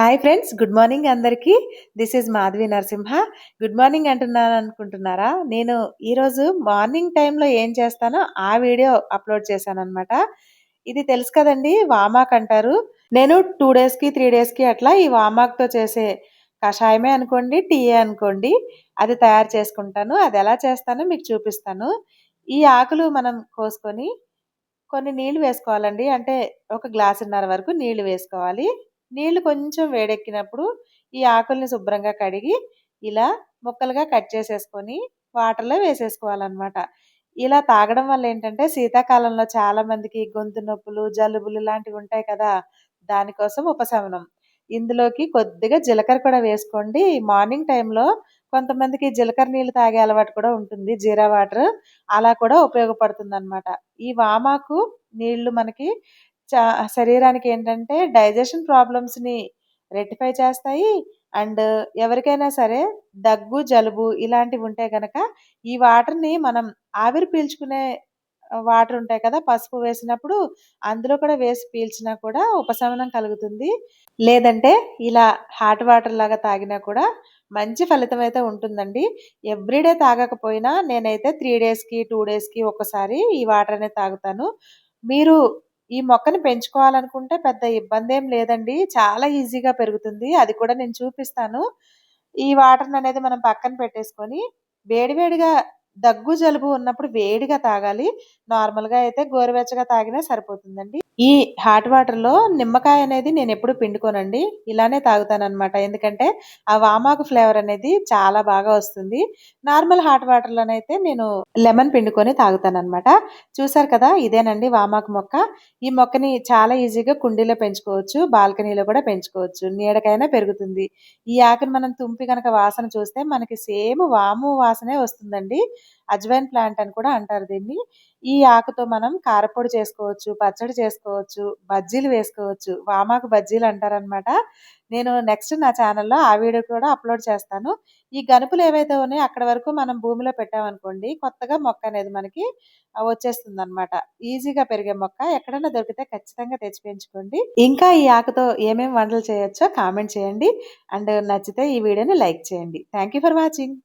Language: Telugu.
హాయ్ ఫ్రెండ్స్ గుడ్ మార్నింగ్ అందరికీ. This is Madhavi Narasimha good morning అంటున్నాను అనుకుంటున్నారా? నేను ఈరోజు మార్నింగ్ టైంలో ఏం చేస్తానో ఆ వీడియో అప్లోడ్ చేశాను అనమాట ఇది తెలుసు కదండి వామాక్ అంటారు. నేను టూ డేస్కి త్రీ డేస్కి అట్లా ఈ వామాక్తో చేసే కషాయమే అనుకోండి టీయే అనుకోండి. అది తయారు చేసుకుంటాను. అది ఎలా చేస్తానో మీకు చూపిస్తాను. ఈ ఆకులు మనం కోసుకొని కొన్ని నీళ్ళు వేసుకోవాలండి. అంటే ఒక గ్లాసున్నర వరకు నీళ్ళు వేసుకోవాలి. నీళ్ళు కొంచెం వేడెక్కినప్పుడు ఈ ఆకుల్ని శుభ్రంగా కడిగి ఇలా ముక్కలుగా కట్ చేసేసుకొని వాటర్లో వేసేసుకోవాలన్నమాట. ఇలా తాగడం వల్ల ఏంటంటే శీతాకాలంలో చాలా మందికి గొంతు నొప్పులు జలుబులు ఇలాంటివి ఉంటాయి కదా దానికోసం ఉపశమనం. ఇందులోకి కొద్దిగా జీలకర్ర కూడా వేసుకోండి. మార్నింగ్ టైంలో కొంతమందికి జీలకర్ర నీళ్ళు తాగే అలవాటు కూడా ఉంటుంది. జీరా వాటర్ అలా కూడా ఉపయోగపడుతుంది అనమాట ఈ వామాకు నీళ్ళు మనకి చా శరీరానికి ఏంటంటే డైజెషన్ ప్రాబ్లమ్స్ని రెక్టిఫై చేస్తాయి. అండ్ ఎవరికైనా సరే దగ్గు జలుబు ఇలాంటివి ఉంటే కనుక ఈ వాటర్ని మనం ఆవిరి పీల్చుకునే వాటర్ ఉంటాయి కదా పసుపు వేసినప్పుడు అందులో కూడా వేసి పీల్చినా కూడా ఉపశమనం కలుగుతుంది. లేదంటే ఇలా హాట్ వాటర్ లాగా తాగినా కూడా మంచి ఫలితం అయితే ఉంటుందండి. ఎవ్రీడే తాగకపోయినా నేనైతే త్రీ డేస్కి టూ డేస్కి ఒకసారి ఈ వాటర్ అనేది తాగుతాను. మీరు ఈ మొక్కని పెంచుకోవాలనుకుంటే పెద్ద ఇబ్బంది ఏం లేదండి. చాలా ఈజీగా పెరుగుతుంది. అది కూడా నేను చూపిస్తాను. ఈ వాటర్ అనేది మనం పక్కన పెట్టేసుకొని వేడివేడిగా దగ్గు జలుబు ఉన్నప్పుడు వేడిగా తాగాలి. నార్మల్గా అయితే గోరువెచ్చగా తాగినా సరిపోతుందండి. ఈ హాట్ వాటర్లో నిమ్మకాయ అనేది నేను ఎప్పుడు పిండుకోనండి. ఇలానే తాగుతాను ఎందుకంటే ఆ వామాకు ఫ్లేవర్ అనేది చాలా బాగా వస్తుంది. నార్మల్ హాట్ వాటర్లోనైతే నేను లెమన్ పిండుకొని తాగుతానమాట చూసారు కదా ఇదేనండి వామాకు మొక్క. ఈ మొక్కని చాలా ఈజీగా కుండీలో పెంచుకోవచ్చు బాల్కనీలో కూడా పెంచుకోవచ్చు. నీడకైనా పెరుగుతుంది. ఈ ఆకుని మనం తుంపి కనుక వాసన చూస్తే మనకి సేమ్ వాము వాసనే వస్తుందండి. అజ్వైన్ ప్లాంట్ అని కూడా అంటారు దీన్ని. ఈ ఆకుతో మనం కారపొడి చేసుకోవచ్చు పచ్చడి చేసుకోవచ్చు బజ్జీలు వేసుకోవచ్చు. వామాకు బజ్జీలు అంటారనమాట నేను నెక్స్ట్ నా ఛానల్లో ఆ వీడియో కూడా అప్లోడ్ చేస్తాను. ఈ గనుపులు ఏవైతే ఉన్నాయో అక్కడ వరకు మనం భూమిలో పెట్టామనుకోండి కొత్తగా మొక్క అనేది మనకి వచ్చేస్తుంది అనమాట ఈజీగా పెరిగే మొక్క. ఎక్కడైనా దొరికితే ఖచ్చితంగా తెచ్చి పెంచుకోండి. ఇంకా ఈ ఆకుతో ఏమేమి వంటలు చేయొచ్చో కామెంట్ చేయండి. అండ్ నచ్చితే ఈ వీడియోని లైక్ చేయండి. Thank for watching.